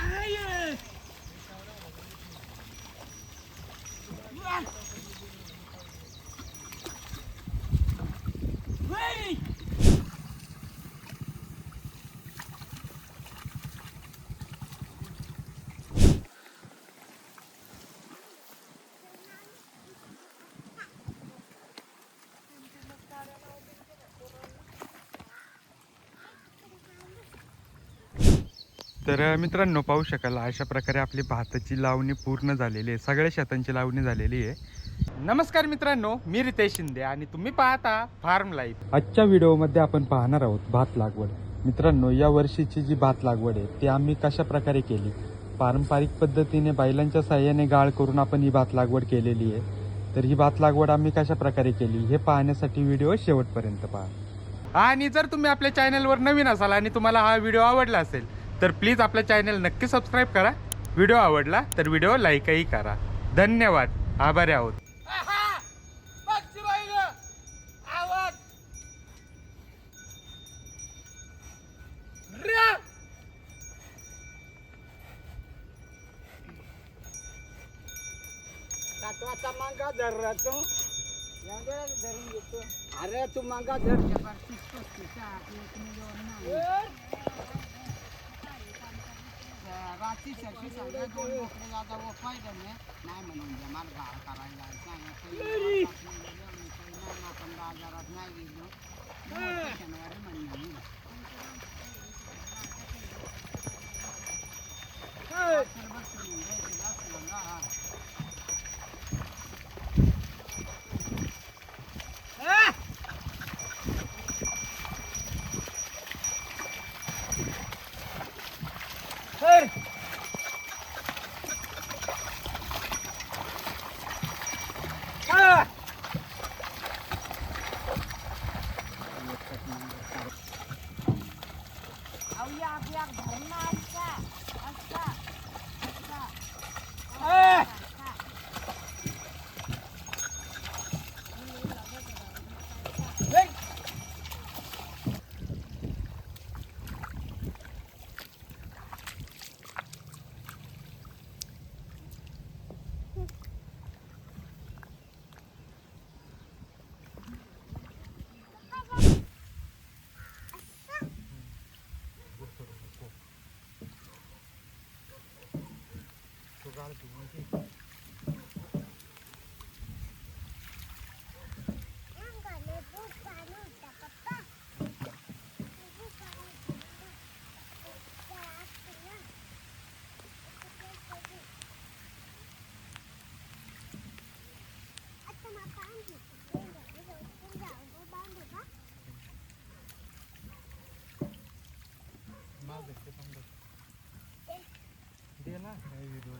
哎呀 तर मित्रांनो पाहू शकाल अशा प्रकारे आपली भाताची लावणी पूर्ण झालेली आहे. सगळ्या शेतांची लावणी झालेली आहे. नमस्कार मित्रांनो मी रितेश शिंदे आणि तुम्ही पाहता फार्म लाईफ. आजच्या व्हिडिओमध्ये आपण पाहणार आहोत भात लागवड. मित्रांनो या वर्षीची जी भात लागवड आहे ती आम्ही कशा प्रकारे केली? पारंपरिक पद्धतीने बैलांच्या साह्याने गाळ करून आपण ही भात लागवड केलेली आहे. तर ही भात लागवड आम्ही कशा प्रकारे केली हे पाहण्यासाठी व्हिडिओ शेवटपर्यंत पहा. आणि जर तुम्ही आपल्या चॅनलवर नवीन असाल आणि तुम्हाला हा व्हिडिओ आवडला असेल तर प्लीज आपल्या चॅनल नक्की सबस्क्राईब करा. व्हिडिओ आवडला तर व्हिडिओ लाईकही करा. धन्यवाद. आभारी आहोत. आता मांगा धर रे धरून घेतो अरे तू मांगा धर. सरशी सांगा दोन बोकडे जाता व फायदा नाही नाही म्हणून द्या मला गाळ करायला नाही गेलो got to do anything.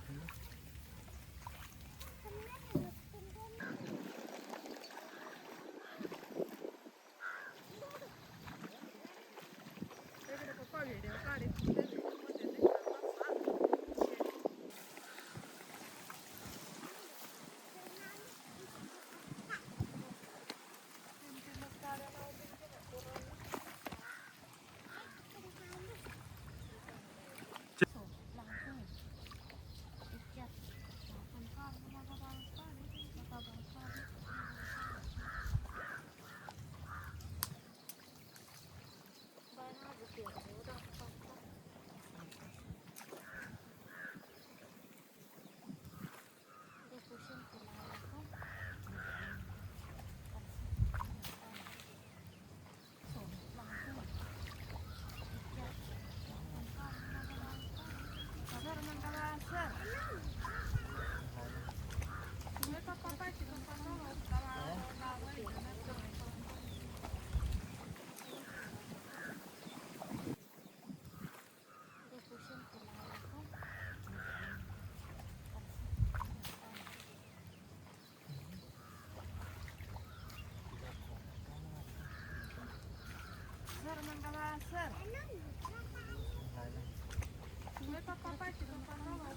here. Sir. Sir, papa, papa, papa, papa, papa,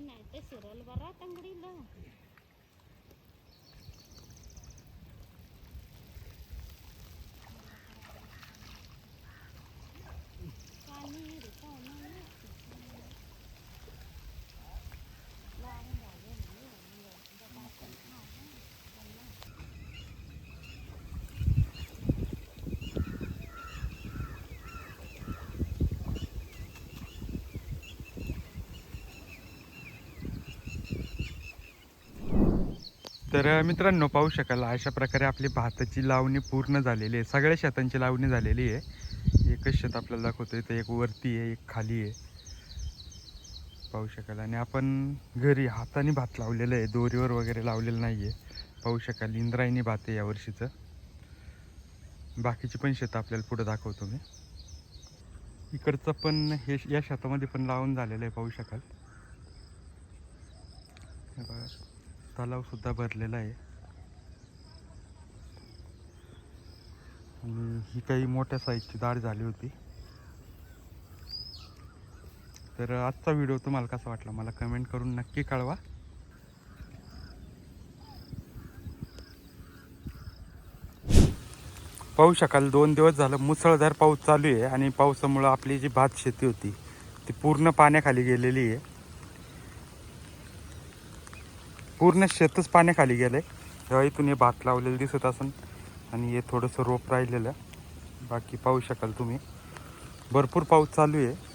नाही ते सिरल बरा तंगडीला तर मित्रांनो पाहू शकाल अशा प्रकारे आपली भाताची लावणी पूर्ण झालेली आहे. सगळ्या शेतांची लावणी झालेली आहे. एकच शेत आपल्याला दाखवतोय तर एक वरती आहे एक खाली आहे. पाहू शकाल. आणि आपण घरी हाताने भात लावलेलं आहे दोरीवर वगैरे लावलेलं नाही आहे पाहू शकाल इंद्रायणी भात आहे यावर्षीचं बाकीची पण शेतं आपल्याला पुढं दाखवतो मी. इकडचं पण हे या शेतामध्ये पण लावून झालेलं आहे पाहू शकाल. तलावसुद्धा तलाव सुद्धा भरलेला आहे. आणि ही काही मोठ्या साईजची दाढ झाली होती. तर आजचा व्हिडिओ तुम्हाला कसा वाटला मला कमेंट करून नक्की कळवा. पाहू शकाल दोन दिवस झालं मुसळधार पाऊस चालू आहे आणि पावसामुळं आपली जी भात शेती होती ती पूर्ण पाण्याखाली गेलेली आहे. पूर्ण शेतच पाण्याखाली गेलं आहे तेव्हा इथून हे भात लावलेलं दिसत असन. आणि हे थोडंसं रोप राहिलेलं. बाकी पाहू शकाल तुम्ही. भरपूर पाऊस चालू आहे.